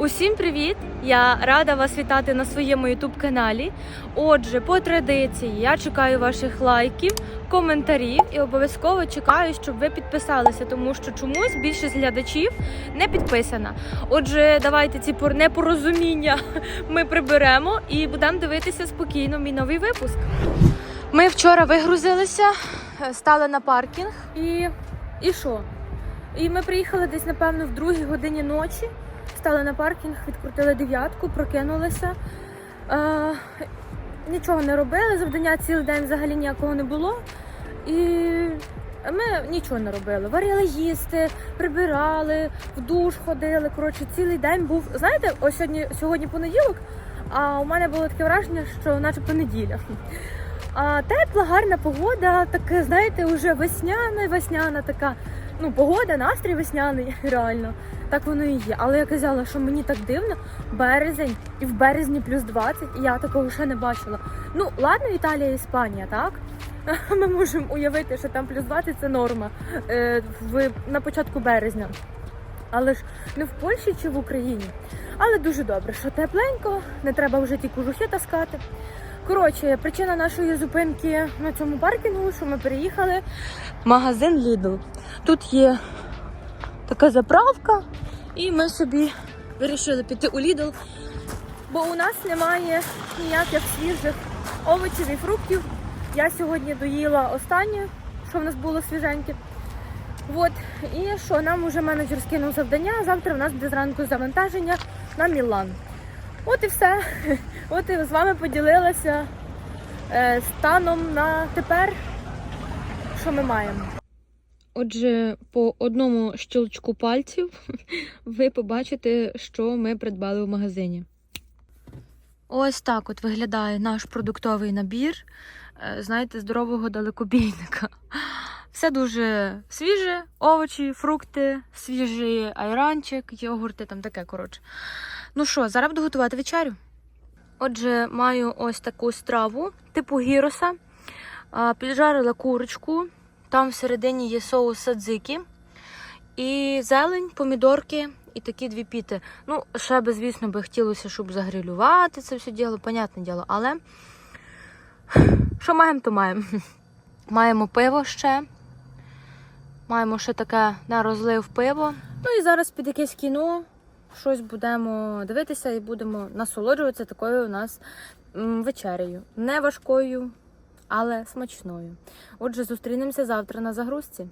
Усім привіт! Я рада вас вітати на своєму youtube каналі. Отже, по традиції я чекаю ваших лайків, коментарів і обов'язково чекаю, щоб ви підписалися, тому що чомусь більшість глядачів не підписана. Отже, давайте ці пор- непорозуміння ми приберемо і будемо дивитися спокійно мій новий випуск. Ми вчора вигрузилися, е, стали на паркінг і. І що? І ми приїхали десь, напевно, в другій годині ночі. Стали на паркінг, відкрутили дев'ятку, прокинулися. Е, нічого не робили, завдання цілий день взагалі ніякого не було. І ми нічого не робили. Варили їсти, прибирали, в душ ходили. Коротше, цілий день був. Знаєте, ось сьогодні, сьогодні понеділок, а у мене було таке враження, що начебто неділя. А тепла, гарна погода, таке, знаєте, вже весняна, весняна така. Ну, погода, настрій весняний, реально. Так воно і є. Але я казала, що мені так дивно, березень і в березні плюс 20, і я такого ще не бачила. Ну, ладно, Італія, Іспанія, так? Ми можемо уявити, що там плюс 20 це норма е, в, на початку березня. Але ж не в Польщі чи в Україні. Але дуже добре, що тепленько, не треба вже ті кожухи таскати. Коротше, причина нашої зупинки на цьому паркінгу, що ми переїхали в магазин Lidl. Тут є така заправка, і ми собі вирішили піти у Lidl, бо у нас немає ніяких свіжих овочів і фруктів. Я сьогодні доїла останнє, що в нас було свіженьке. От, і що нам уже менеджер скинув завдання. Завтра в нас буде зранку завантаження на Мілан. От і все. От і з вами поділилася е, станом на тепер, що ми маємо. Отже, по одному щелчку пальців ви побачите, що ми придбали в магазині. Ось так от виглядає наш продуктовий набір, е, знаєте, здорового далекобійника. Все дуже свіже, овочі, фрукти, свіжий айранчик, йогурти, там таке, коротше. Ну що, зараз буду готувати вечерю. Отже, маю ось таку страву, типу гіроса. Піджарила курочку, там всередині є соус садзики, і зелень, помідорки і такі дві піти. Ну, ще би, звісно, би хотілося, щоб загрилювати це все діло, понятне діло, але що маємо, то маємо. Маємо пиво ще. Маємо ще таке на розлив пиво. Ну і зараз під якесь кіно щось будемо дивитися і будемо насолоджуватися такою у нас вечерею. Не важкою, але смачною. Отже, зустрінемося завтра на загрузці.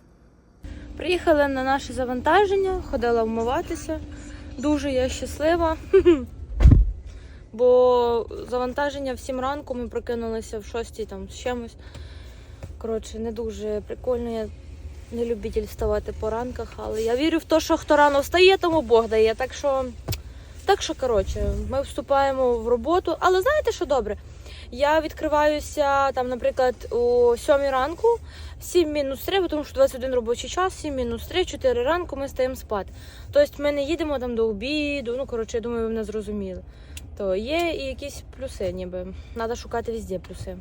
Приїхали на наше завантаження, ходила вмиватися. Дуже я щаслива. Бо завантаження в 7 ранку ми прокинулися в 6 там з чимось. Коротше, не дуже прикольно. Я не любитель вставати по ранках, але я вірю в те, що хто рано встає, тому Бог дає. Так що, так що, коротше, ми вступаємо в роботу. Але знаєте, що добре? Я відкриваюся там, наприклад, о 7 ранку, 7 мінус 3, бо тому що 21 робочий час, 7 мінус 3, 4 ранку ми стаємо спати. Тобто ми не їдемо там до обіду. Ну, коротше, я думаю, ви мене зрозуміли. То є і якісь плюси, ніби. Треба шукати везде плюси.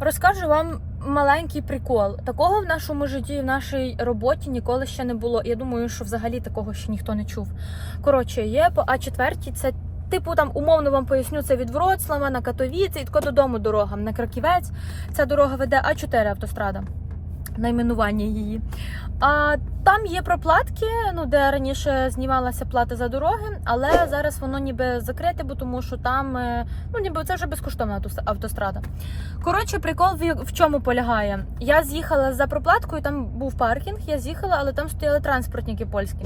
Розкажу вам маленький прикол. Такого в нашому житті, в нашій роботі ніколи ще не було. Я думаю, що взагалі такого ще ніхто не чув. Коротше, є по А4, це типу там умовно вам поясню, це від Вроцлава на Катовіці, і тако додому дорога. На Краківець ця дорога веде А4 автострада. Найменування її. А там є проплатки, ну де раніше знімалася плата за дороги, але зараз воно ніби закрите, бо тому що там е, ну ніби це вже безкоштовна автострада. Коротше, прикол в, чому полягає? Я з'їхала за проплаткою, там був паркінг, я з'їхала, але там стояли транспортники польські.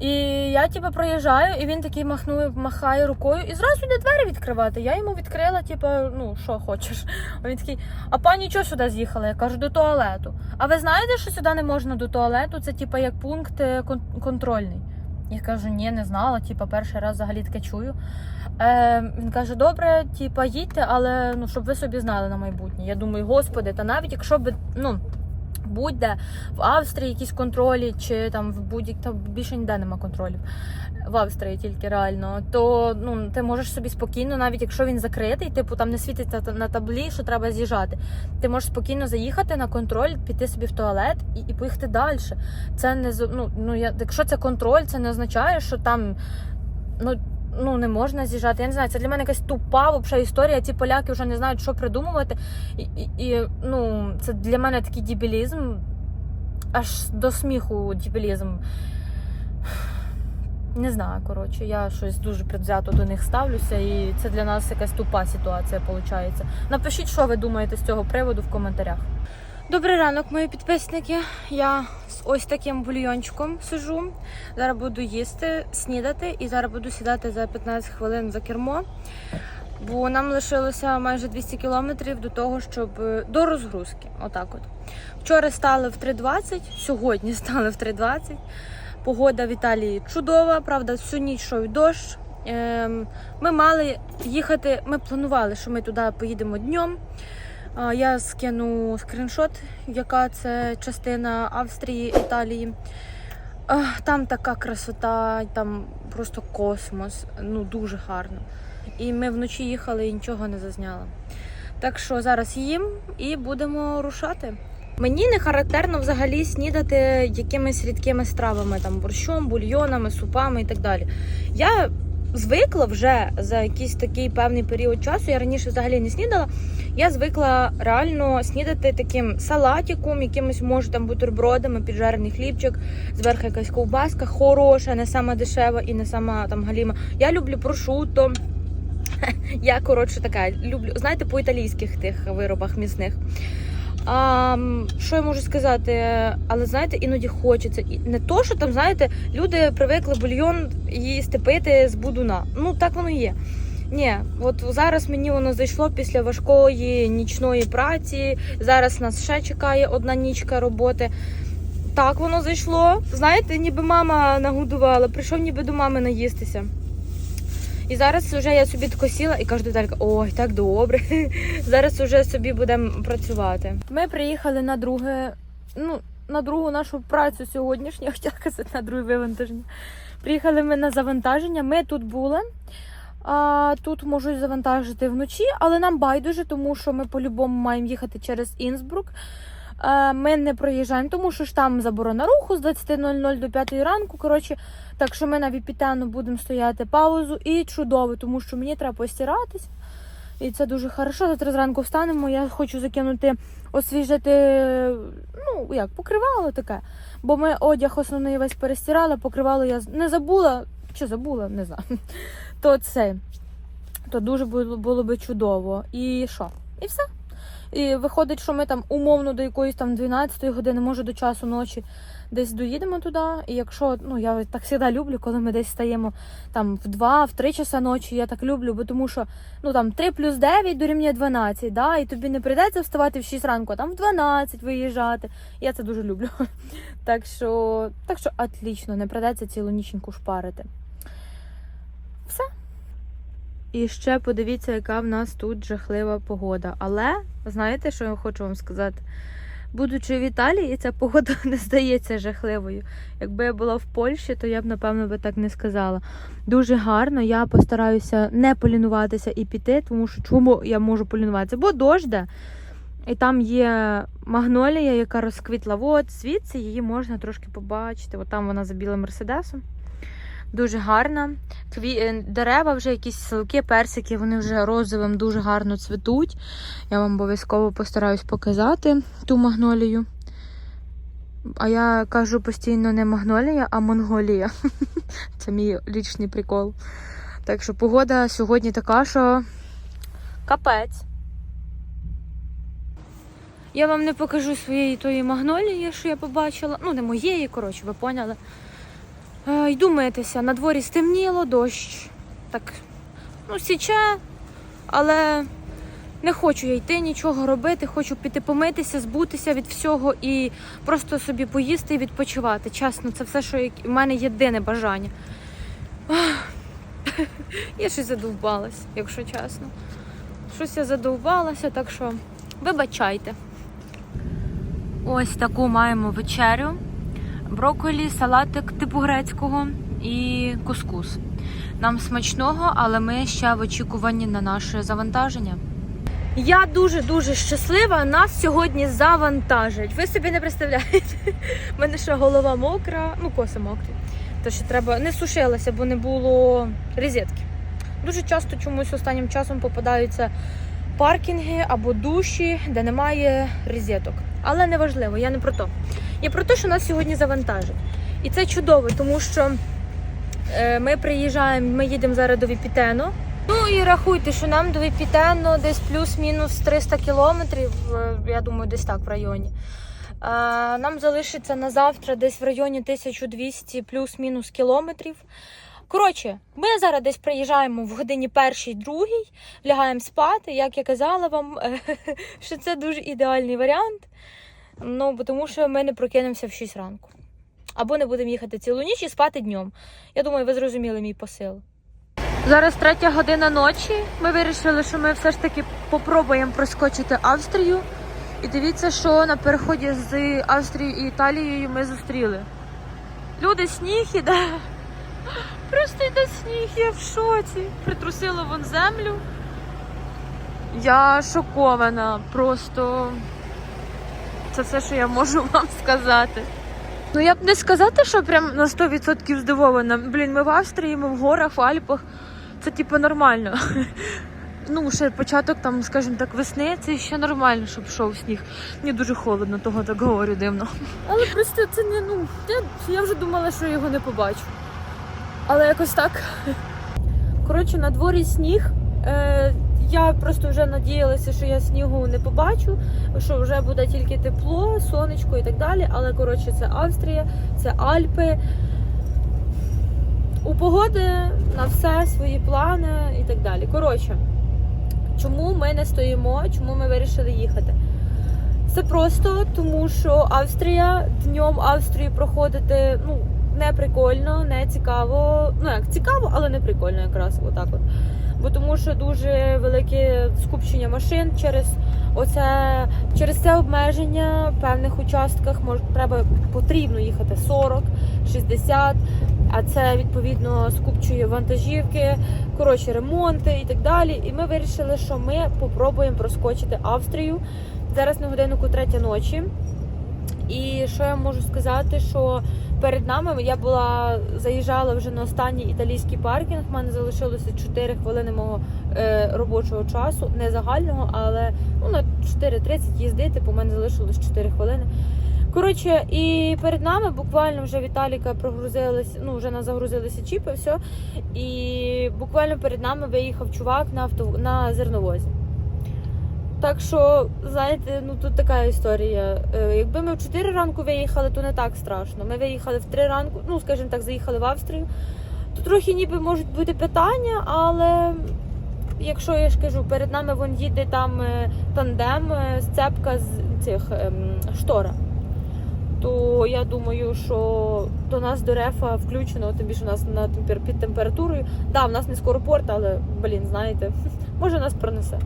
І я типу, проїжджаю, і він такий махнує, махає рукою і зразу йде двері відкривати. Я йому відкрила, типу, ну що хочеш. А він такий, а пані чого сюди з'їхала? Я кажу, до туалету. А ви знаєте, що сюди не можна до туалету? Це типу як пункт е, контрольний. Я кажу, ні, не знала, типу, перший раз взагалі таке чую. Е, він каже: добре, типа, їдьте, але ну, щоб ви собі знали на майбутнє. Я думаю, господи, та навіть якщо би, ну. Будь-де в Австрії якісь контролі, чи там в будь-як там більше ніде нема контролів в Австрії тільки реально, то ну ти можеш собі спокійно, навіть якщо він закритий, типу там не світиться на таблі, що треба з'їжджати. Ти можеш спокійно заїхати на контроль, піти собі в туалет і, і поїхати далі. Це не ну, ну я, якщо це контроль, це не означає, що там ну. Ну, не можна з'їжджати. Я не знаю, це для мене якась тупа вообще історія. Ці поляки вже не знають, що придумувати. І, і, і ну, це для мене такий дебілізм. Аж до сміху дебілізм. Не знаю, коротше, я щось дуже предвзято до них ставлюся, і це для нас якась тупа ситуація виходить. Напишіть, що ви думаєте з цього приводу в коментарях. Добрий ранок, мої підписники. Я з ось таким бульйончиком сижу. Зараз буду їсти, снідати і зараз буду сідати за 15 хвилин за кермо. Бо нам лишилося майже 200 кілометрів до того, щоб е, до розгрузки. Отак от. Вчора стали в 3.20, сьогодні стали в 3.20. Погода в Італії чудова, правда, всю ніч йшов дощ. Ем, Ми мали їхати, ми планували, що ми туди поїдемо днем. Я скину скріншот, яка це частина Австрії, Італії. Там така красота, там просто космос, ну дуже гарно. І ми вночі їхали і нічого не зазняла. Так що зараз їм і будемо рушати. Мені не характерно взагалі снідати якимись рідкими стравами, там борщом, бульйонами, супами і так далі. Я звикла вже за якийсь такий певний період часу. Я раніше взагалі не снідала. Я звикла реально снідати таким салатиком, якимось може там бутербродами, піджарений хлібчик, зверху якась ковбаска, хороша, не сама дешева і не сама там галіма. Я люблю прошутто. Я коротше така люблю, знаєте, по італійських тих виробах місних. А, що я можу сказати? Але знаєте, іноді хочеться. І не то, що там, знаєте, люди привикли бульйон їсти пити з будуна. Ну так воно і є. Ні, от зараз мені воно зайшло після важкої нічної праці. Зараз нас ще чекає одна нічка роботи. Так воно зайшло. Знаєте, ніби мама нагодувала, прийшов ніби до мами наїстися. І зараз вже я собі тако сіла і кажу до Віталька, ой, так добре. Зараз вже собі будемо працювати. Ми приїхали на друге, ну, на другу нашу працю сьогоднішню, хотіла казати, на друге вивантаження. Приїхали ми на завантаження. Ми тут були. А, тут можуть завантажити вночі, але нам байдуже, тому що ми по-любому маємо їхати через Інсбрук. Е, Ми не проїжджаємо, тому що ж там заборона руху з 20.00 до 5 ранку. Коротше, так що ми на Віпітану будемо стояти паузу і чудово, тому що мені треба постиратись. І це дуже хорошо. Завтра зранку встанемо. Я хочу закинути, освіжити, ну як, покривало таке. Бо ми одяг основний весь перестирали, покривало я не забула. Чи забула, не знаю. То це. То дуже було, було би чудово. І що? І все. І виходить, що ми там умовно до якоїсь там 12 години, може до часу ночі десь доїдемо туди. І якщо, ну я так завжди люблю, коли ми десь стаємо там в 2, в 3 часа ночі, я так люблю, бо тому що ну там 3 плюс 9 дорівнює 12, да, і тобі не прийдеться вставати в 6 ранку, а там в 12 виїжджати. Я це дуже люблю. Так що, так що отлично, не прийдеться цілу ніченьку шпарити. І ще подивіться, яка в нас тут жахлива погода. Але знаєте, що я хочу вам сказати? Будучи в Італії, ця погода не здається жахливою. Якби я була в Польщі, то я б напевно би так не сказала. Дуже гарно. Я постараюся не полінуватися і піти, тому що чому я можу полінуватися? Бо дожде. І там є магнолія, яка розквітла. От звідси її можна трошки побачити. От там вона за білим мерседесом. Дуже гарна. Кві... е, Дерева вже якісь силки, персики, вони вже розовим дуже гарно цвітуть. Я вам обов'язково постараюсь показати ту магнолію. А я кажу постійно не магнолія, а монголія. Це мій лічний прикол. Так що погода сьогодні така, що капець. Я вам не покажу своєї тої магнолії, що я побачила. Ну, не моєї, коротше, ви поняли. Йду митися. На дворі стемніло, дощ. Так, ну, січе, але не хочу я йти, нічого робити. Хочу піти помитися, збутися від всього і просто собі поїсти і відпочивати. Чесно, це все, що в мене єдине бажання. Я щось задовбалась, якщо чесно. Щось я задовбалася, так що вибачайте. Ось таку маємо вечерю. Брокколі, салатик типу грецького і кускус. Нам смачного, але ми ще в очікуванні на наше завантаження. Я дуже-дуже щаслива. Нас сьогодні завантажать. Ви собі не представляєте. У мене ще голова мокра, ну коси мокрі. то ще треба не сушилася, бо не було розетки. Дуже часто чомусь останнім часом попадаються паркінги або душі, де немає розеток. Але не важливо, я не про то. Я про те, що нас сьогодні завантажать. І це чудово, тому що е, ми приїжджаємо, ми їдемо зараз до Віпітену. Ну і рахуйте, що нам до Віпітену десь плюс-мінус 300 кілометрів, е, я думаю, десь так в районі. Е, Нам залишиться на завтра десь в районі 1200 плюс-мінус кілометрів. Коротше, ми зараз десь приїжджаємо в годині першій, другій, лягаємо спати. Як я казала вам, що це дуже ідеальний варіант. Ну, тому що ми не прокинемося в 6 ранку. Або не будемо їхати цілу ніч і спати днем. Я думаю, ви зрозуміли мій посил. Зараз третя година ночі. Ми вирішили, що ми все ж таки попробуємо проскочити Австрію. І дивіться, що на переході з Австрією і Італією ми зустріли. Люди, сніг іде. Просто йде сніг, я в шоці. Притрусило вон землю. Я шокована. Просто це все, що я можу вам сказати. Ну я б не сказати, що прям на 100% здивована. Блін, ми в Австрії, ми в горах, в Альпах. Це типу нормально. Ну, ще початок, там, скажімо так, весни, це ще нормально, щоб йшов сніг. Мені дуже холодно, того так говорю дивно. Але просто це не ну. Я, я вже думала, що його не побачу. Але якось так. Коротше, на дворі сніг. Е, я просто вже надіялася, що я снігу не побачу, що вже буде тільки тепло, сонечко і так далі. Але коротше, це Австрія, це Альпи. У погоди на все свої плани і так далі. Коротше, чому ми не стоїмо, чому ми вирішили їхати? Це просто тому, що Австрія днем Австрію проходити ну, не прикольно, не цікаво. Ну як цікаво, але не прикольно якраз отак от. Бо тому що дуже велике скупчення машин через оце через це обмеження в певних участках мож, треба потрібно їхати 40, 60, а це відповідно скупчує вантажівки, коротше, ремонти і так далі. І ми вирішили, що ми попробуємо проскочити Австрію. Зараз на годиннику третя ночі. І що я можу сказати, що перед нами я була заїжджала вже на останній італійський паркінг. У мене залишилося 4 хвилини мого е, робочого часу, не загального, але ну, на 4.30 їздити, бо в мене залишилось 4 хвилини. Коротше, і перед нами буквально вже Віталіка прогрузилась, ну вже нас загрузилися чіпи, все. І буквально перед нами виїхав чувак на авто на зерновозі. Так що, знаєте, ну тут така історія. Е, Якби ми в 4 ранку виїхали, то не так страшно. Ми виїхали в 3 ранку, ну скажімо так, заїхали в Австрію. То трохи ніби можуть бути питання, але якщо я ж кажу, перед нами вон їде там е, тандем, е, сцепка з цих ем, штора. То я думаю, що до нас до рефа включено, тим більше у нас на під температурою. Да, в нас не скоропорт, але блін, знаєте, може нас пронесе.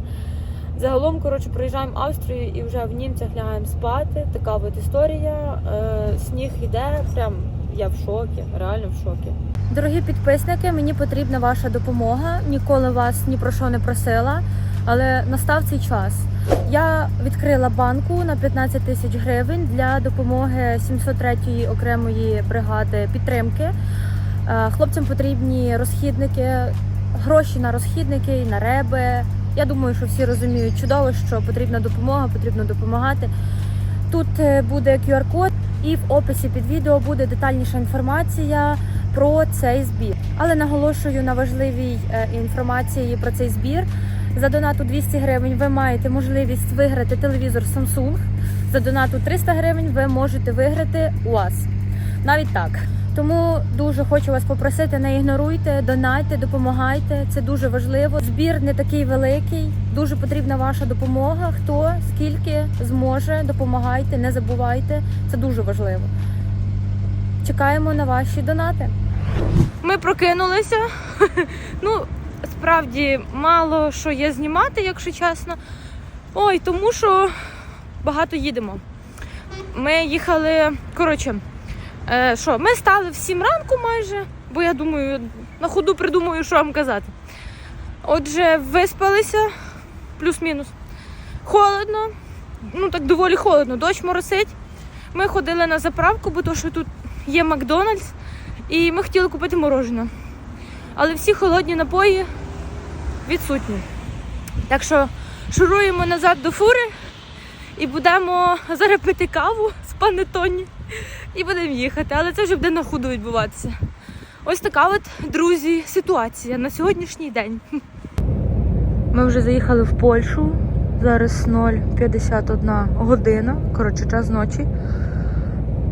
Загалом, коротше, проїжджаємо Австрію і вже в німцях лягаємо спати. Така от історія. Е, сніг іде, прям я в шокі, реально в шокі. Дорогі підписники, мені потрібна ваша допомога. Ніколи вас ні про що не просила, але настав цей час. Я відкрила банку на 15 тисяч гривень для допомоги 703-ї окремої бригади підтримки. Е, Хлопцям потрібні розхідники, гроші на розхідники, на реби. Я думаю, що всі розуміють чудово, що потрібна допомога, потрібно допомагати. Тут е, буде QR-код, і в описі під відео буде детальніша інформація про цей збір. Але наголошую на важливій е, інформації про цей збір. За донату 200 гривень ви маєте можливість виграти телевізор Samsung. За донату 300 гривень ви можете виграти УАЗ. Навіть так. Тому дуже хочу вас попросити, не ігноруйте, донайте, допомагайте. Це дуже важливо. Збір не такий великий. Дуже потрібна ваша допомога. Хто скільки зможе, допомагайте, не забувайте. Це дуже важливо. Чекаємо на ваші донати. Ми прокинулися. Ну, справді мало що є знімати, якщо чесно. Ой, тому що багато їдемо. Ми їхали, коротше. Е, що, ми стали в 7 ранку майже, бо я думаю, на ходу придумаю, що вам казати. Отже, виспалися, плюс-мінус. Холодно, ну так доволі холодно, дощ моросить. Ми ходили на заправку, бо то, що тут є Макдональдс. І ми хотіли купити морожене. Але всі холодні напої відсутні. Так що шуруємо назад до фури і будемо зараз пити каву з панетоні і будемо їхати. Але це вже буде на ходу відбуватися. Ось така от, друзі, ситуація на сьогоднішній день. Ми вже заїхали в Польщу. Зараз 0,51 година, коротше, час ночі.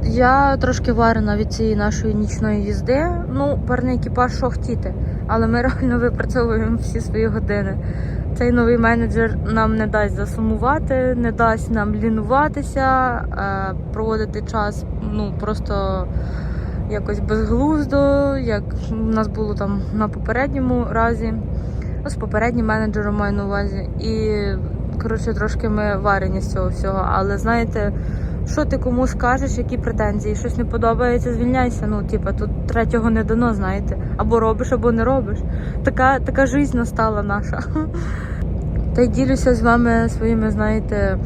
Я трошки варена від цієї нашої нічної їзди. Ну, парний екіпаж що хотіти, але ми реально випрацьовуємо всі свої години. Цей новий менеджер нам не дасть засумувати, не дасть нам лінуватися, е, проводити час ну просто якось безглуздо, як у нас було там на попередньому разі. Ну, з попереднім менеджером маю на увазі. І коротше, трошки ми варені з цього всього. Але знаєте, що ти комусь кажеш, які претензії? Щось не подобається, звільняйся. Ну, типа, тут третього не дано, знаєте. Або робиш, або не робиш. Така, така жизнь настала наша. Та й ділюся з вами своїми, знаєте,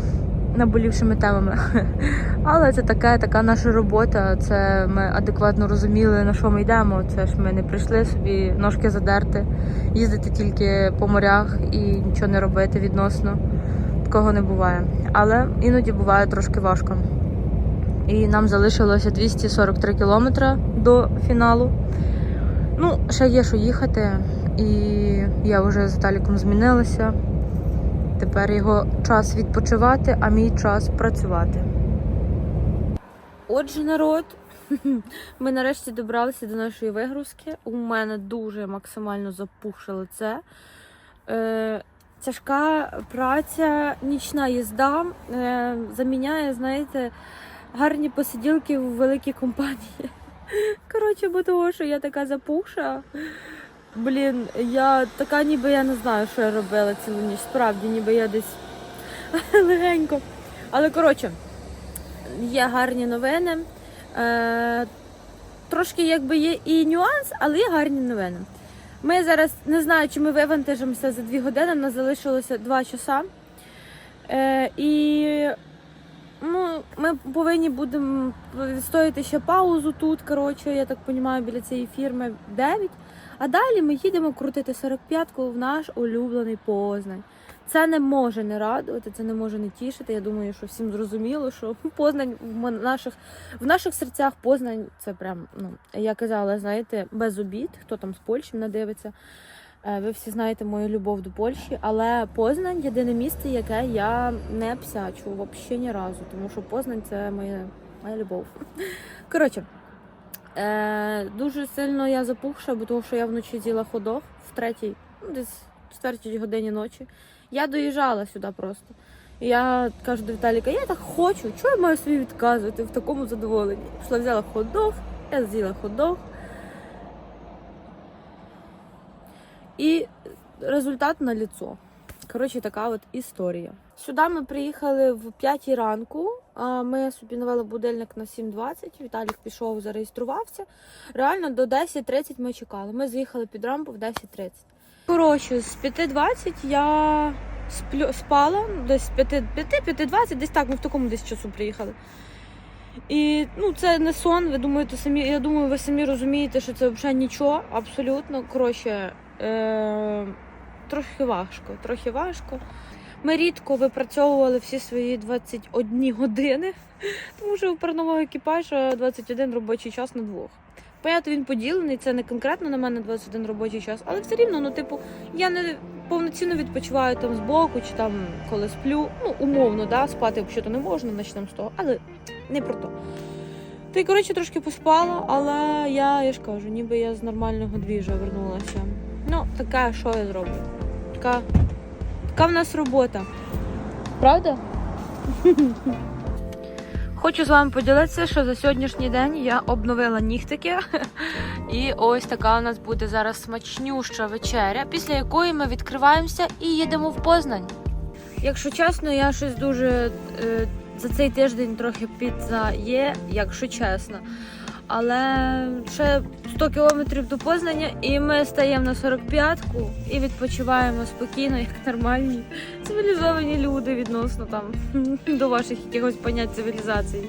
наболівшими темами. Але це таке, така наша робота. Це ми адекватно розуміли, на що ми йдемо. Це ж ми не прийшли собі ножки задерти, їздити тільки по морях і нічого не робити відносно. Такого не буває. Але іноді буває трошки важко. І нам залишилося 243 кілометри до фіналу. Ну, ще є що їхати, і я вже з Віталіком змінилася. Тепер його час відпочивати, а мій час працювати. Отже, народ, ми нарешті добралися до нашої вигрузки. У мене дуже максимально запухше лице. Тяжка праця, нічна їзда е, заміняє, знаєте, гарні посиділки в великій компанії. Коротше, бо того, що я така запухша. Блін, я така, ніби я не знаю, що я робила цілу ніч. Справді, ніби я десь легенько. Але коротше, є гарні новини. Е, трошки якби є і нюанс, але є гарні новини. Ми зараз не знаю, чи ми вивантажимося за дві години, нас залишилося два часа. Е, і ну, ми повинні будемо відстояти ще паузу тут. Коротше, я так розумію, біля цієї фірми 9. А далі ми їдемо крутити 45-ку в наш улюблений Познань. Це не може не радувати, це не може не тішити. Я думаю, що всім зрозуміло, що Познань в наших, в наших серцях Познань це прям, ну, я казала, знаєте, без обід, хто там з Польщі мене дивиться. Е, Ви всі знаєте мою любов до Польщі, але Познань єдине місце, яке я не псячу взагалі ні разу, тому що Познань це моя, моя любов. Коротше, е, дуже сильно я запухша, бо тому що я вночі з'їла ходох в третій, ну, десь в четвертій годині ночі. Я доїжджала сюди просто. Я кажу до Віталіка, я так хочу, чого я маю собі відказувати в такому задоволенні? Пішла, взяла ходох, я з'їла ходох. І результат на ліцо. Коротше, така от історія. Сюди ми приїхали в 5 ранку. Ми собі навели будильник на 7.20. Віталік пішов, зареєструвався. Реально до 10.30 ми чекали. Ми заїхали під рампу в 10.30. Коротше, з 5.20 я сплю, спала, десь з 5.20, десь так, ми в такому десь часу приїхали. І ну, це не сон, ви думаєте самі. Я думаю, ви самі розумієте, що це взагалі нічого, абсолютно. Коротше, е- трохи важко, трохи важко. Ми рідко випрацьовували всі свої 21 години, тому що у парного екіпажа 21 робочий час на двох. Понятно, він поділений, це не конкретно на мене 21 робочий час, але все рівно, ну, типу, я не повноцінно відпочиваю там збоку чи там коли сплю. Ну, умовно, да, спати взагалі не можна, почнемо з того, але не про то. Й коротше трошки поспала, але я, я ж кажу, ніби я з нормального двіжа вернулася. Ну, таке, що я зроблю? Така, така в нас робота. Правда? Хочу з вами поділитися, що за сьогоднішній день я обновила нігтики. І ось така у нас буде зараз смачнюща вечеря, після якої ми відкриваємося і їдемо в Познань. Якщо чесно, я щось дуже е, за цей тиждень трохи підзає, якщо чесно. Але ще 100 кілометрів до Познання, і ми стаємо на 45-ку і відпочиваємо спокійно, як нормальні цивілізовані люди відносно там до ваших якихось понять цивілізації.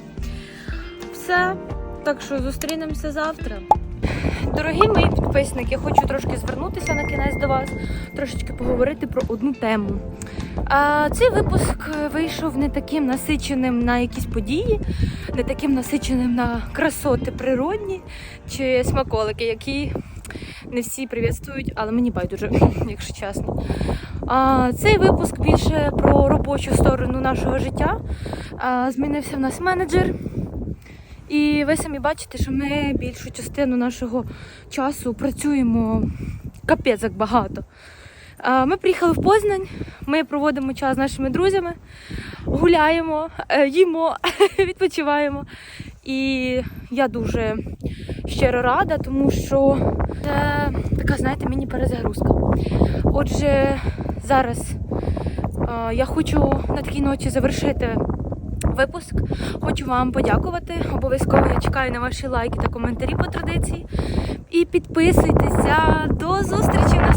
Все, так що зустрінемося завтра. Дорогі мої підписники, хочу трошки звернутися на кінець до вас, трошечки поговорити про одну тему. А, цей випуск вийшов не таким насиченим на якісь події, не таким насиченим на красоти природні чи смаколики, які не всі привітствують, але мені байдуже, якщо чесно. А, цей випуск більше про робочу сторону нашого життя. А, змінився в нас менеджер. І ви самі бачите, що ми більшу частину нашого часу працюємо капець як багато. Ми приїхали в Познань, ми проводимо час з нашими друзями, гуляємо, е, їмо, відпочиваємо. І я дуже щиро рада, тому що це така, знаєте, міні-перезагрузка. Отже, зараз е, я хочу на такій ночі завершити випуск. Хочу вам подякувати. Обов'язково я чекаю на ваші лайки та коментарі по традиції. І підписуйтеся. До зустрічі на